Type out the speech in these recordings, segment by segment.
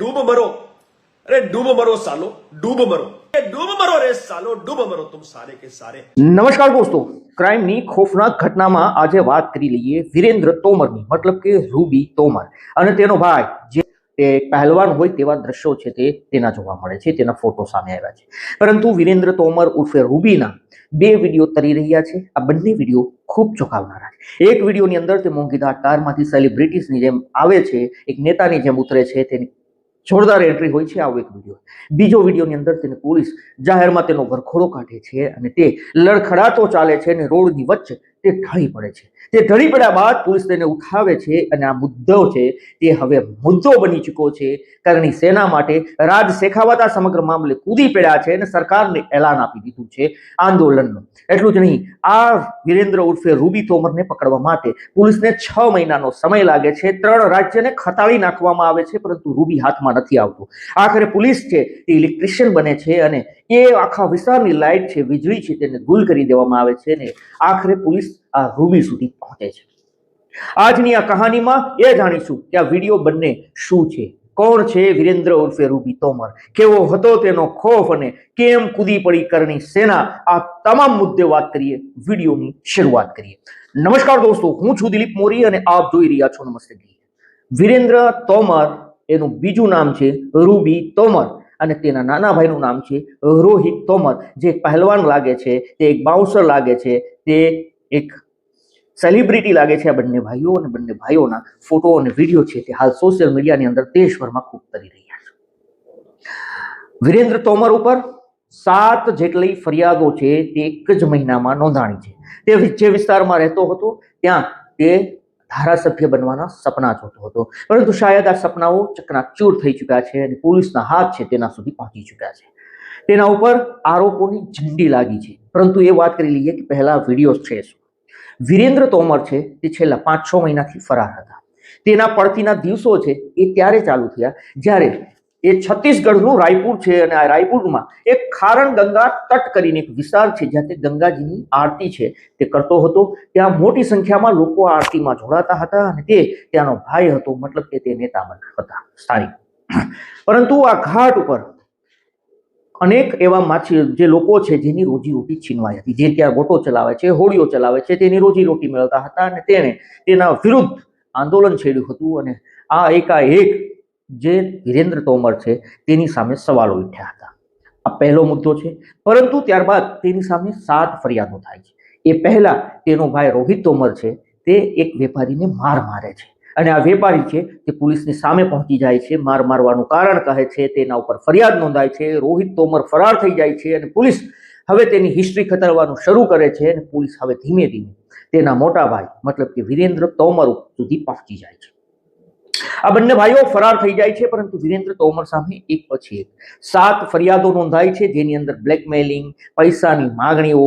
ડૂબ મરો. અરે ડૂબ મરો સાલો, ડૂબ મરો. રે સાલો, ડૂબ નમસ્કાર દોસ્તો, ક્રાઇમની ખોફનાક ઘટનામાં આજે વાત કરી લઈએ વિરેન્દ્ર તોમરની, મતલબ કે રૂબી તોમર. અને તેનો ભાઈ, જે એ પહેલવાન હોય તેવા દ્રશ્યો છે તે તેના જોવા મળે છે, તેના ફોટો સામે આવ્યા છે. પરંતુ વિરેન્દ્ર તોમર ઉર્ફે રૂબીના બે વીડિયો તરી રહ્યા છે. આ બંને વીડિયો ખૂબ ચોંકાવનારા છે. એક વિડીયોની અંદર તે મોંઘીદાર કારમાંથી સેલિબ્રિટીઝની જેમ આવે છે, એક નેતાની જેમ ઉતરે છે, તેની જોરદાર એન્ટ્રી હોય છે. આવો એક વીડિયો બીજો વિડીયોની અંદર તેને પોલીસ જાહેરમાં તેનો વરખોડો કાઢે છે અને તે લડખડાતો ચાલે છે અને રોડની વચ્ચે તે ઢળી પડે છે. તે ઢળી પડ્યા બાદ પોલીસ તેને ઉઠાવે છે અને આ મુદ્દો છે તે હવે મુદ્દો બની ચૂક્યો છે. કારણની સેના માટે રાજ શેખાવતા સમગ્ર મામલે કૂદી પડ્યા છે અને સરકારને એલાન આપી દીધું છે આંદોલનનું. એટલું જ નહીં, આ વિરેન્દ્ર ઉર્ફે રૂબી તોમરને પકડવા માટે પોલીસને છ મહિનાનો સમય લાગે છે. ત્રણ રાજ્યને ખતાળી નાખવામાં આવે છે, પરંતુ રૂબી હાથમાં નથી આવતું. આખરે પોલીસ છે તે ઇલેક્ટ્રિશિયન બને છે અને એ આખા વિસ્તારની લાઇટ છે, વીજળી છે, તેને ગુલ કરી દેવામાં આવે છે ને આખરે પોલીસ આ રૂબી સુધી પહોંચે છે. આજની આ કહાનીમાં એ જાણીશું કે આ વીડિયો બંને શું છે? કોણ છે વિરેન્દ્ર ઉર્ફે રૂબી તોમર? કેવો હતો તેનો ખોફ અને કેમ કૂદી પડી કરણી સેના? આ તમામ મુદ્દે વાત કરીએ, વિડીયોની શરૂઆત કરીએ. નમસ્કાર દોસ્તો, હું છું દિલીપ મોરી અને આપ જોઈ રહ્યા છો નમસ્તે. વિરેન્દ્ર તોમર, એનું બીજું નામ છે રૂબી તોમર. અને તેના નાના ભાઈનું નામ છે રોહિત તોમર. જે એક પહેલવાન લાગે છે, તે એક બાઉન્સર લાગે છે, તે એક સેલિબ્રિટી લાગે છે આ બંને ભાઈઓ અને બંને ભાઈઓના ફોટો અને વીડિયો છે તે હાલ સોશિયલ મીડિયાની અંદર દેશભરમાં ખૂબ તરી રહ્યા છે. વિરેન્દ્ર તોમર ઉપર સાત જેટલી ફરિયાદો છે તે એક જ મહિનામાં નોંધાણી છે. તે જે વિસ્તારમાં રહેતો હતો, ત્યાં તે ધારાસભ્ય બનવાના સપના જોતો હતો. પરંતુ શાયદ આ સપનાઓ ચકનાચૂર થઈ ચૂક્યા છે અને પોલીસના હાથ છે તેના સુધી પહોંચી ચૂક્યા છે. તેના ઉપર આરોપોની ઝંડી લાગી છે. પરંતુ એ વાત કરી લઈએ કે પહેલા વીડિયો છે શું? વિરેન્દ્ર તોમર છે, તે છેલ્લા પાંચ છ મહિનાથી ફરાર હતા. તેના પડતીના દિવસો છે એ ત્યારે ચાલુ થયા, જ્યારે એ છત્તીસગઢનું રાયપુર છે અને આ રાયપુરમાં એક ખારણ ગંગા તટ કરીને એક વિસ્તાર છે, જ્યાં તે ગંગાજીની આરતી છે. તે કરતો હતો. ત્યાં મોટી સંખ્યામાં લોકો આરતીમાં જોડાતા હતા અને તે ત્યાંનો ભાઈ હતો, મતલબ કે તે નેતા હતા, સ્થાનિક. પરંતુ આ ઘાટ ઉપર અનેક એવા માછી, જે લોકો છે, જેની રોજીરોટી છીનવાઈ હતી. જે ત્યાં ગોટો ચલાવે છે, હોડીઓ ચલાવે છે, તેની રોજીરોટી મેળવતા હતા અને તેણે તેના વિરુદ્ધ આંદોલન છેડ્યું હતું અને આ એકાએક જે વિરેન્દ્ર તોમર છે, તેની સામે સવાલો ઉઠ્યા હતા. આ પહેલો મુદ્દો છે, પરંતુ ત્યારબાદ તેની સામે સાત ફરિયાદો થાય છે. એ પહેલા તેનો ભાઈ રોહિત તોમર છે, તે એક વેપારીને માર મારે છે. અને આ વેપારી છે, તે પોલીસની સામે પહોંચી જાય છે, માર મારવાનું કારણ કહે છે, તેના ઉપર ફરિયાદ નોંધાય છે, રોહિત તોમર ફરાર થઈ જાય છે અને પોલીસ હવે તેની હિસ્ટ્રી ખતરવાનું શરૂ કરે છે અને પોલીસ હવે ધીમે ધીમે તેના મોટા ભાઈ, મતલબ કે વિરેન્દ્ર તોમર સુધી પહોંચી જાય છે. આ બંને ભાઈઓ ફરાર થઈ જાય છે, પરંતુ વિરેન્દ્ર તોમર સામે એક પછી એક. સાત ફરિયાદો નોંધાય છે, જેની અંદર બ્લેકમેલિંગ પૈસાની માગણીઓ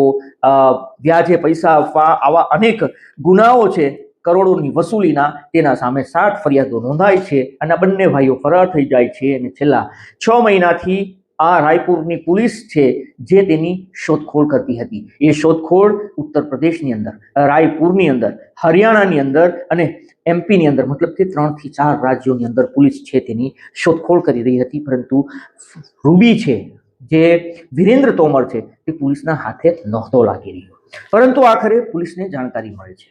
વ્યાજે પૈસા આપવા, આવા અનેક ગુનાઓ છે, કરોડોની વસૂલીના, તેના સામે સાત ફરિયાદો નોંધાય છે અને બંને ભાઈઓ ફરાર થઈ જાય છે અને છેલ્લા છ મહિનાથી આ રાયપુરની પોલીસ છે જે તેની શોધખોળ કરતી હતી. એ શોધખોળ ઉત્તર પ્રદેશની અંદર, રાયપુરની અંદર, હરિયાણાની અંદર અને એમપીની અંદર, મતલબ કે ત્રણથી ચાર રાજ્યોની અંદર પોલીસ છે તેની શોધખોળ કરી રહી હતી, પરંતુ રૂબી છે, જે વિરેન્દ્ર તોમર છે, તે પોલીસના હાથે નહોતો લાગી રહ્યો. પરંતુ આખરે પોલીસને જાણકારી મળે છે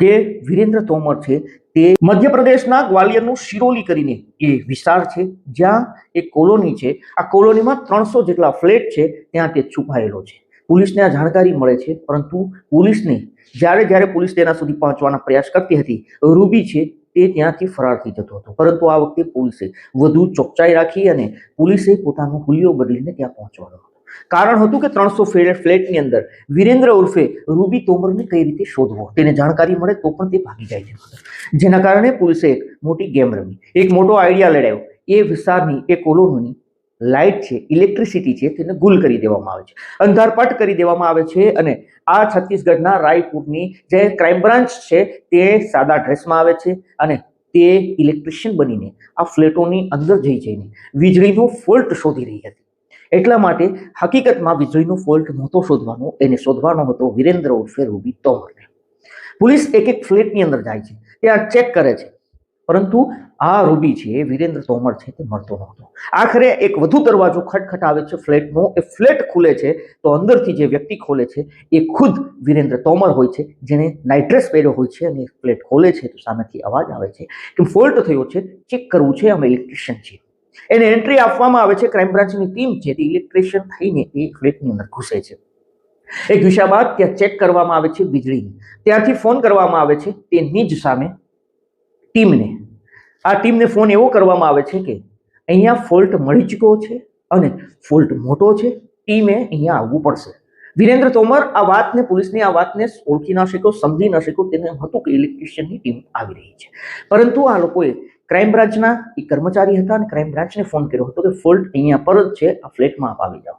કે વિરેન્દ્ર તોમર છે તે મધ્યપ્રદેશના ગ્વાલિયરનું શિરોલી કરીને એ વિસ્તાર છે, જ્યાં એક કોલોની છે. આ કોલોનીમાં ત્રણસો જેટલા ફ્લેટ છે, ત્યાં તે છુપાયેલો છે. પોલીસને આ જાણકારી મળે છે, પરંતુ પોલીસને જ્યારે જ્યારે પોલીસ તેના સુધી પહોંચવાના પ્રયાસ કરતી હતી, રૂબી છે તે ત્યાંથી ફરાર થઈ જતો હતો. પરંતુ આ વખતે પોલીસે વધુ ચોકચાઈ રાખી અને પોલીસે પોતાનો હુલિયો બદલીને ત્યાં પહોંચવાનો હતો. કારણ હતું કે ત્રણસો ફ્લેટની અંદર વિરેન્દ્ર ઉર્ફે રૂબી તોમરને કઈ રીતે શોધવો તેને જાણકારી મળે તો પણ તે ભાગી જાય છે જેના કારણે પોલીસે એક મોટી ગેમ રમી. એક મોટો આઈડિયા લડાયો. એ વિસ્તારની એ કોલોનીની લાઇટ છે, ઇલેક્ટ્રિસિટી છે, તેને ગુલ કરી દેવામાં આવે છે. અંધારપટ કરી દેવામાં આવે છે અને આ છત્તીસગઢના રાયપુરની જે ક્રાઇમ બ્રાન્ચ છે, તે સાદા ડ્રેસમાં આવે છે અને તે ઇલેક્ટ્રિશિયન બનીને આ ફ્લેટોની અંદર જઈ જઈને વીજળીનો ફોલ્ટ શોધી રહી હતી. એટલા માટે હકીકતમાં વીજળીનો ફોલ્ટ નહોતો શોધવાનો, એને શોધવાનો હતો વિરેન્દ્ર ઉર્ફે રૂબી તોમરને. પોલીસ એક એક ફ્લેટની અંદર જાય છે ત્યાં ચેક કરે છે. પરંતુ આ રૂબી છે, વિરેન્દ્ર તોમર છે, તે મળતો નહોતો. આખરે એક વધુ દરવાજો ખટખટાવે છે ફ્લેટનો. એ ફ્લેટ ખુલે છે તો અંદરથી જે વ્યક્તિ ખોલે છે, એ ખુદ વિરેન્દ્ર તોમર હોય છે જેને નાઇટ્રેસ પહેર્યો હોય છે અને ફ્લેટ ખોલે છે તો સામેથી અવાજ આવે છે કે ફોલ્ટ થયો છે, ચેક કરવું છે, અમે ઇલેક્ટ્રિશિયન છીએ. એને એન્ટ્રી આપવામાં આવે છે, ક્રાઇમ બ્રાન્ચની ટીમ છે તે ઇલેક્ટ્રિશિયન થઈને એ ફ્લેટની અંદર ઘૂસે છે. એ ઘૂસ્યા બાદ ત્યાં ચેક કરવામાં આવે છે, વીજળીની. ત્યાંથી ફોન કરવામાં આવે છે, તેની જ સામે ટીમને. આ ટીમને ફોન એવો કરવામાં આવે છે કે અહીંયા ફોલ્ટ મળી ચૂક્યો છે અને ફોલ્ટ મોટો છે. ટીમે અહીંયા આવવું પડશે. વિરેન્દ્ર તોમર આ વાતને, પોલીસની આ વાતને ઓળખી ન શક્યો, સમજી ન શક્યો, તેને હતું કે ઇલેક્ટ્રિશિયનની ટીમ આવી રહી છે. પરંતુ આ લોકોએ ક્રાઇમ બ્રાન્ચના એ કર્મચારી હતા અને ક્રાઇમ બ્રાન્ચને ફોન કર્યો હતો કે ફોલ્ટ અહીંયા પર જ છે, આ ફ્લેટમાં આપ આવી જાઓ.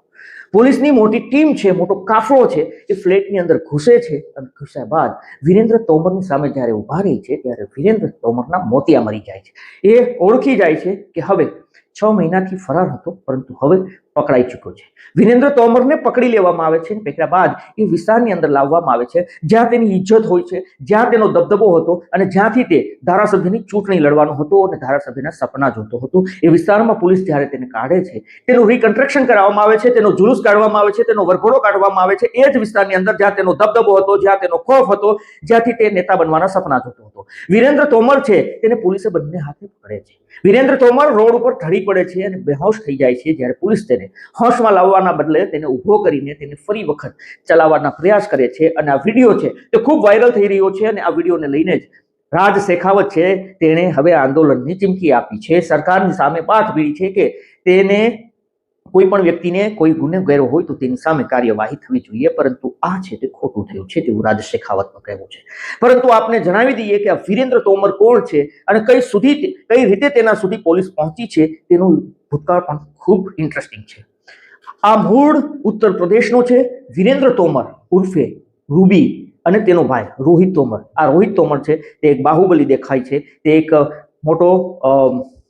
પોલીસની મોટી ટીમ છે, મોટો કાફલો છે, એ ફ્લેટની અંદર ઘૂસે છે અને ઘૂસ્યા બાદ વિરેન્દ્ર તોમરની સામે જ્યારે ઊભા રહી છે, ત્યારે વિરેન્દ્ર તોમરના મોતિયા મરી જાય છે. એ ઓળખી જાય છે કે હવે છ મહિનાથી ફરાર હતો, પરંતુ હવે પકડાઈ ચૂક્યો છે. વિરેન્દ્ર તોમરને પકડી લેવામાં આવે છે પકડ્યા બાદ એ વિસ્તારની અંદર લાવવામાં આવે છે. જ્યાં તેની ઇજ્જત હોય છે, જ્યાં તેનો દબદબો હતો અને જ્યાંથી તે ધારાસભ્યની ચૂંટણી લડવાનો હતો અને ધારાસભ્યના સપના જોતો હતો. એ વિસ્તારમાં પોલીસ જ્યારે તેને કાઢે છે, તેનું રિકન્સ્ટ્રક્શન કરાવવામાં આવે છે, તેનો જુલુસ કાઢવામાં આવે છે, તેનો વરઘોડો કાઢવામાં આવે છે. એ જ વિસ્તારની અંદર જ્યાં તેનો દબદબો હતો, જ્યાં તેનો ખોફ હતો, જ્યાંથી તે નેતા બનવાના સપના જોતો હતો. વિરેન્દ્ર તોમર છે, તેને પોલીસે બંને હાથે પકડે છે. વિરેન્દ્ર તોમર રોડ ઉપર ઢળી પડે છે અને બેહોશ થઈ જાય છે જ્યારે પોલીસ તેને હોશમાં લાવવાના બદલે તેને ઊભો કરીને તેને ફરી વખત ચલાવવાના પ્રયાસ કરે છે. અને આ વીડિયો છે તે ખૂબ વાયરલ થઈ રહ્યો છે અને આ વિડીયોને લઈને જ રાજ શેખાવત છે તેણે હવે આંદોલનની ચીમકી આપી છે. સરકારની સામે પાઠ પીડી છે કે તેને કોઈ પણ વ્યક્તિને કોઈ ગુનેગારો હોય તો તેની સામે કાર્યવાહી થવી જોઈએ, પરંતુ આ છે તે ખોટું થયું છે તેવું રાજ શેખાવતનું કહેવું છે. પરંતુ આપને જણાવી દઈએ કે આ વિરેન્દ્ર તોમર કોણ છે અને કઈ સુધી કઈ રીતે તેના સુધી પોલીસ પહોંચી છે તેનું ભૂતકાળ પણ ખૂબ ઇન્ટરેસ્ટિંગ છે. આ મૂળ ઉત્તર પ્રદેશનો છે વિરેન્દ્ર તોમર ઉર્ફે રૂબી અને તેનો ભાઈ રોહિત તોમર. આ રોહિત તોમર છે તે એક બાહુબલી દેખાય છે. તે એક મોટો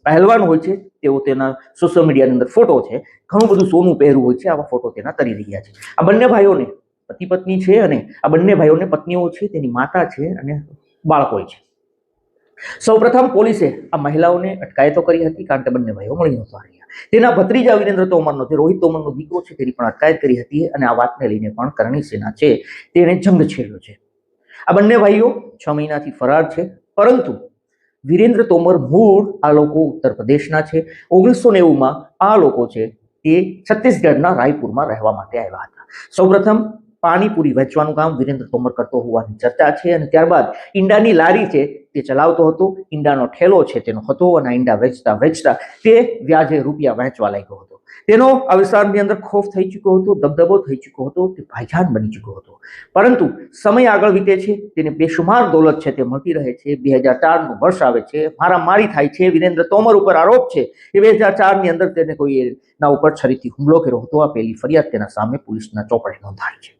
પહેલવાન હોય છે, તેઓ તેના સોશિયલ મીડિયાની અંદર ફોટો છે, ઘણું બધું સોનું પહેરવું હોય છે, આવા ફોટો તેના તરી રહ્યા છે. આ બંને ભાઈઓને, પતિ પત્ની છે અને આ બંને ભાઈઓને પત્નીઓ છે, તેની માતા છે અને બાળકો છે. સૌપ્રથમ પોલીસે આ મહિલાઓને અટકાયતો કરી હતી, કારણ કે બંને ભાઈઓ મળી નહોતા રહ્યા. તેના ભત્રીજા વિરેન્દ્ર તોમરનો જે રોહિત તોમરનો દીકરો છે, તેની પણ અટકાયત કરી હતી અને આ વાતને લઈને પણ કરણી સેના છે, તેણે જંગ છેડ્યો છે. આ બંને ભાઈઓ છ મહિનાથી ફરાર છે, પરંતુ વિરેન્દ્ર તોમર મૂળ આ લોકો ઉત્તર પ્રદેશના છે. ઓગણીસો નેવુંમાં આ લોકો છે તે છત્તીસગઢના રાયપુરમાં રહેવા માટે આવ્યા હતા. સૌપ્રથમ પાણીપુરી વેચવાનું કામ વિરેન્દ્ર તોમર કરતો હોવાની ચર્ચા છે અને ત્યારબાદ ઈંડાની લારી છે તે ચલાવતો હતો. ઈંડાનો ઠેલો છે તેનો હતો અને ઈંડા વેચતા વેચતા તે વ્યાજે રૂપિયા વહેંચવા લાગ્યો હતો. તેનો આ વિસ્તારની અંદર ખોફ થઈ ચૂક્યો હતો, દબદબો થઈ ચૂક્યો હતો, તે ભાઈજાન બની ચૂક્યો હતો. પરંતુ સમય આગળ વીતે છે, તેને બેશુમાર દોલત છે તે મળતી રહે છે, બે હજાર ચારનું વર્ષ આવે છે, મારામારી થાય છે, વિરેન્દ્ર તોમર ઉપર આરોપ છે કે બે હજાર ચારની અંદર તેને કોઈ ના ઉપર છરીથી હુમલો કર્યો હતો, આ પહેલી ફરિયાદ તેના સામે પોલીસના ચોપડે નોંધાઈ છે.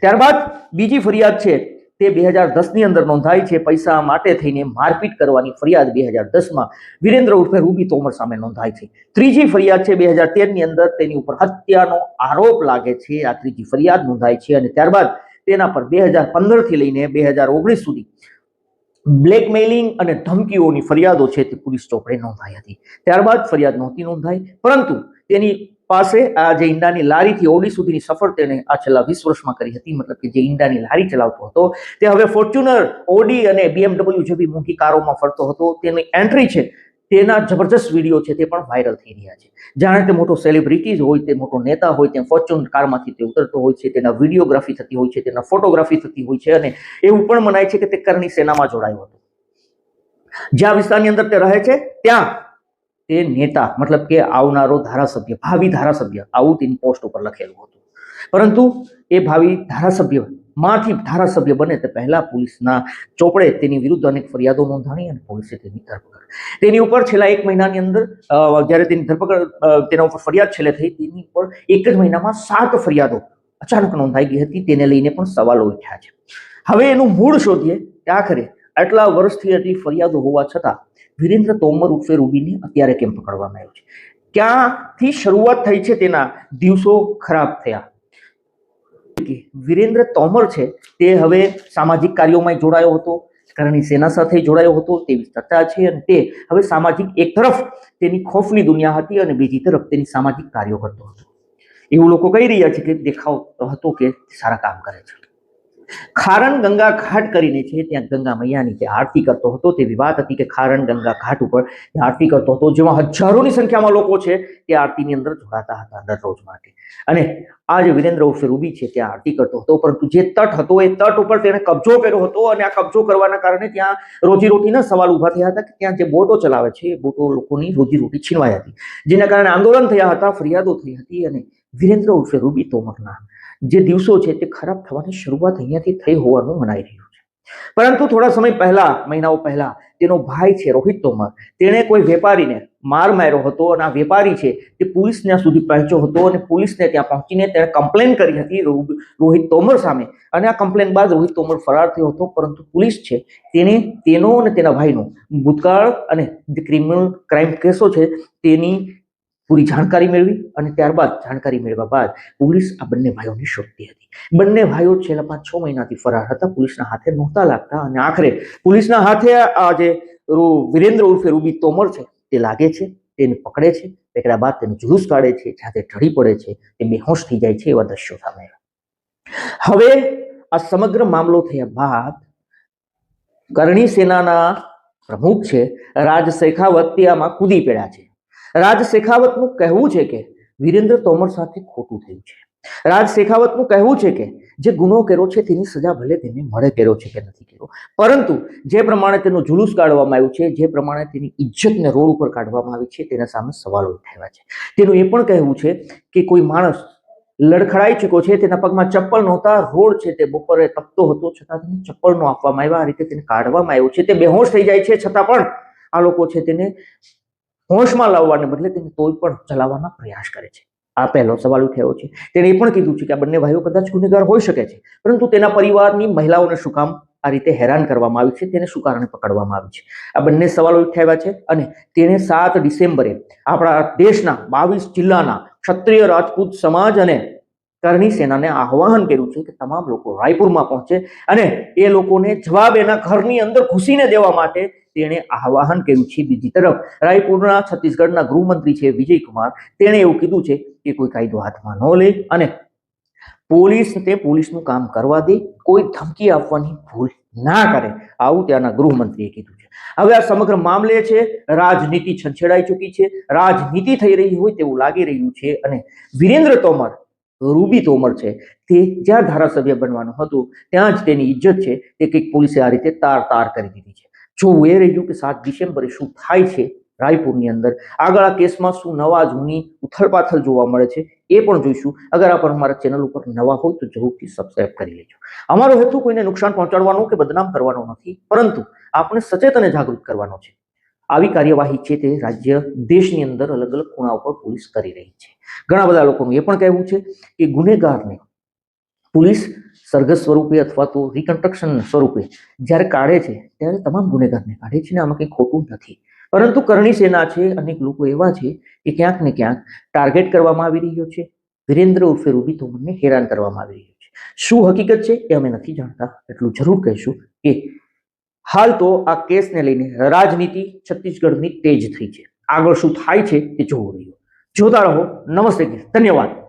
ત્યારબાદ બીજી ફરિયાદ છે તે બે હજાર દસની અંદર નોંધાઈ છે. પૈસા માટે થઈને મારપીટ કરવાની ફરિયાદ બે હજાર દસમાં વિરેન્દ્ર ઉર્ફે રૂબી તોમર સામે નોંધાઈ છે. ત્રીજી ફરિયાદ છે બે હજાર તેરની અંદર તેની ઉપર હત્યાનો આરોપ લાગે છે. આ ત્રીજી ફરિયાદ નોંધાઈ છે અને ત્યારબાદ તેના પર બે હજાર પંદરથી લઈને બે હજાર ઓગણીસ સુધી બ્લેકમેલિંગ અને ધમકીઓની ફરિયાદો છે તે પોલીસ ચોપડે નોંધાઈ હતી. ત્યારબાદ ફરિયાદ નહોતી નોંધાઈ, પરંતુ તેની પાસે આ જે ઈંડાની લારીથી ઓડી સુધીની સફર તેણે આ છેલ્લા વીસ વર્ષમાં કરી હતી. મતલબ કે જે ઈંડાની લારી ચલાવતો હતો, તે હવે ફોર્ચ્યુનર, ઓડી અને બીએમડબલ્યુ જેવી મોટી કારોમાં ફરતો હતો. તેની એન્ટ્રી છે, તેના જબરજસ્ત વીડિયો છે, તે પણ વાયરલ થઈ રહ્યા છે. જાણે તે મોટો સેલિબ્રિટીઝ હોય, તે મોટો નેતા હોય, તે ફોર્ચ્યુનર કારમાંથી તે ઉતરતો હોય છે, તેના વિડીયોગ્રાફી થતી હોય છે, તેના ફોટોગ્રાફી થતી હોય છે અને એવું પણ મનાય છે કે તે કરની સેનામાં જોડાયો હતો. જ્યાં વિસ્તારની અંદર તે રહે છે, ત્યાં તે નેતા, મતલબ કે આવનારો ધારાસભ્ય, ભાવિ ધારાસભ્ય આવું તેની પોસ્ટ ઉપર લખેલું હતું. પરંતુ એ ભાવિ ધારાસભ્યમાંથી ધારાસભ્ય બને તે પહેલા પોલીસના ચોપડે તેની વિરુદ્ધ અનેક ફરિયાદો નોંધાણી અને પોલીસે તેની ધરપકડ. તેની ઉપર છેલ્લા એક મહિનાની અંદર જ્યારે તેની ધરપકડ તેના ઉપર ફરિયાદ છેલ્લે થઈ, તેની ઉપર એક જ મહિનામાં સાત ફરિયાદો અચાનક નોંધાઈ ગઈ હતી, તેને લઈને પણ સવાલો ઉઠ્યા છે. હવે એનું મૂળ શોધીએ કે આખરે આટલા વર્ષથી આટલી ફરિયાદો હોવા છતાં વિરેન્દ્ર તોમર ઉર્ફે રૂબીને અત્યારે કેમ પકડવામાં આવ્યો છે. ક્યાંથી શરૂઆત થઈ છે તેના દિવસો ખરાબ થયા? વિરેન્દ્ર તોમર છે તે હવે સામાજિક કાર્યોમાં જોડાયો હતો કરણી સેના સાથે જોડાયો હતો, તેવી ચર્ચા છે અને તે હવે સામાજિક એક તરફ તેની ખોફની દુનિયા હતી અને બીજી તરફ તેની સામાજિક કાર્યો કરતો હતો. એવું લોકો કહી રહ્યા છે કે દેખાવ હતો કે સારા કામ કરે છે. ખારણ ગંગા ઘાટ કરીને છે, ત્યાં ગંગા મૈયાની જે આરતી કરતો હતો, તેવી વાત હતી કે ખારણ ગંગા ઘાટ ઉપર આરતી કરતો હતો, જેમાં હજારોની સંખ્યામાં લોકો છે, તે આરતીની અંદર જોડાતા હતા દરરોજ માટે. અને આ જે વિરેન્દ્ર ઉર્ફે રૂબી છે, ત્યાં આરતી કરતો હતો, પરંતુ જે તટ હતો, એ તટ ઉપર તેણે કબજો કર્યો હતો અને આ કબજો કરવાના કારણે ત્યાં રોજીરોટીના સવાલ ઊભા થયા હતા કે ત્યાં જે બોટો ચલાવે છે, એ બોટો લોકોની રોજીરોટી છીનવાઈ હતી. જેના કારણે આંદોલન થયા હતા, ફરિયાદો થઈ હતી અને વિરેન્દ્ર ઉર્ફે રૂબી તોમરના જે દિવસો છે તે ખરાબ થવાની શરૂઆત અહીંયાથી થઈ હોવાનું મનાઈ રહ્યું છે. પરંતુ થોડા સમય પહેલા, મહિનાઓ પહેલા, તેનો ભાઈ છે રોહિત તોમર. તેણે કોઈ વેપારીને માર માર્યો હતો અને આ વેપારી છે તે પોલીસ ત્યાં સુધી પહોંચ્યો હતો અને પોલીસને ત્યાં પહોંચીને તેણે કમ્પ્લેન કરી હતી રોહિત તોમર સામે. અને આ કમ્પ્લેન બાદ રોહિત તોમર ફરાર થયો હતો, પરંતુ પોલીસ છે તેને, તેનો અને તેના ભાઈનો ભૂતકાળ અને ક્રિમિનલ ક્રાઇમ કેસો છે તેની પૂરી જાણકારી મેળવી અને ત્યારબાદ જાણકારી મેળવ્યા બાદ પોલીસ આ બંને ભાઈઓને શોધતી હતી. બંને ભાઈઓ છેલ્લા પાંચ છ મહિનાથી ફરાર હતા. પોલીસના હાથે નહોતા લાગતા અને આખરે પોલીસના હાથે આ જે વિરેન્દ્ર ઉર્ફે રૂબી તોમર છે, તે લાગે છે, તેને પકડે છે, પકડ્યા બાદ તેને જુલુસ કાઢે છે જ્યાં તે ઢળી પડે છે, તે બેહોશ થઈ જાય છે એવા દ્રશ્યો સામે હવે આ સમગ્ર મામલો થયા બાદ કરણી સેનાના પ્રમુખ છે, રાજ શેખાવત તે આમાં કૂદી પડ્યા છે. રાજ શેખાવતનું કહેવું છે કે વિરેન્દ્ર તોમર સાથે ખોટું થયું છે. રાજ શેખાવતનું કહેવું છે કે જે ગુનો કર્યો છે તેની સજા ભલે તેને મળે કર્યો છે કે નથી કર્યો. પરંતુ જે પ્રમાણે તેનો જુલુસ કાઢવામાં આવ્યું છે, જે પ્રમાણે તેની ઇજ્જતને રોડ ઉપર કાઢવામાં આવી છે, તેના સામે સવાલો ઉઠાવ્યા છે. તેનું એ પણ કહેવું છે કે કોઈ માણસ લડખડાઈ ચૂક્યો છે, તેના પગમાં ચપ્પલ નહોતા, રોડ છે તે બપોરે તપતો હતો, છતાં તેને ચપ્પલ નો આપવામાં આવ્યા, આ રીતે તેને કાઢવામાં આવ્યો છે. તે બેહોશ થઈ જાય છે, છતાં પણ આ લોકો છે તેને હોશમાં લાવવાને બદલે તેને તોય પણ ચલાવવાના પ્રયાસ કરે છે. આ પહેલો સવાલ ઉઠ્યો છે. તેણે એ પણ કીધું છે કે આ બંને ભાઈઓ કદાચ ગુનેગાર હોઈ શકે છે, પરંતુ તેના પરિવારની મહિલાઓને શું કામ આ રીતે હેરાન કરવામાં આવી છે, તેને શું કારણે પકડવામાં આવી છે? આ બંને સવાલો ઉઠાવ્યા છે અને તેણે સાત ડિસેમ્બરે આપણા દેશના બાવીસ જિલ્લાના ક્ષત્રિય રાજપૂત સમાજ અને કરણી સેનાને આહવાન કર્યું છે કે તમામ લોકો રાયપુરમાં પહોંચે અને એ લોકોને જવાબ એના ઘરની અંદર ઘૂસીને દેવા માટે તેણે આહવાન કર્યું છે. બીજી તરફ, રાયપુરના છત્તીસગઢના ગૃહમંત્રી છે વિજયકુમાર. તેણે એવું કીધું છે કે કોઈ કાયદો હાથમાં ન લે અને પોલીસ તે પોલીસનું કામ કરવા દે, કોઈ ધમકી આપવાની ભૂલ ના કરે. આવું ત્યાંના ગૃહમંત્રીએ કીધું છે. હવે આ સમગ્ર મામલે છે, રાજનીતિ છંછેડાઈ ચૂકી છે, રાજનીતિ થઈ રહી હોય તેવું લાગી રહ્યું છે અને વિરેન્દ્ર તોમર રૂબી તોમર છે તે જ્યાં ધારાસભ્ય બનવાનું હતું, ત્યાં જ તેની ઇજ્જત છે તે કંઈક પોલીસે આ રીતે તાર તાર કરી દીધી છે. જોવું એ રહ્યું કે સાત ડિસેમ્બરે શું થાય છે રાયપુરની અંદર, આગળ આ કેસમાં શું નવા જૂની ઉથલપાથલ જોવા મળે છે એ પણ જોઈશું. અગર આપ અમારા ચેનલ ઉપર નવા હોય તો જરૂરથી સબસ્ક્રાઇબ કરી લેજો. અમારો હેતુ કોઈને નુકસાન પહોંચાડવાનો કે બદનામ કરવાનો નથી, પરંતુ આપણે સચેત અને જાગૃત કરવાનો છે. આવી કાર્યવાહી છે તે રાજ્ય દેશની અંદર અલગ અલગ ખૂણા ઉપર પોલીસ કરી રહી છે. ઘણા બધા લોકોનું એ પણ કહેવું છે કે ગુનેગારને પોલીસ સરઘસ સ્વરૂપે અથવા તો રિકન્સ્ટ્રક્શન સ્વરૂપે જ્યારે કાઢે છે, ત્યારે તમામ ગુનેગારને કાઢે છે ને આમાં કંઈ ખોટું નથી. પરંતુ કરણી સેના છે, અનેક લોકો એવા છે કે ક્યાંક ને ક્યાંક ટાર્ગેટ કરવામાં આવી રહ્યો છે. વિરેન્દ્ર ઉર્ફે રૂબી તોમરને હેરાન કરવામાં આવી રહ્યો છે. શું હકીકત છે એ અમે નથી જાણતા, એટલું જરૂર કહીશું કે હાલ તો આ કેસને લઈને રાજનીતિ છત્તીસગઢની તેજ થઈ છે. આગળ શું થાય છે તે જોવું રહ્યું. જોતા રહો. નમસ્તે ધન્યવાદ.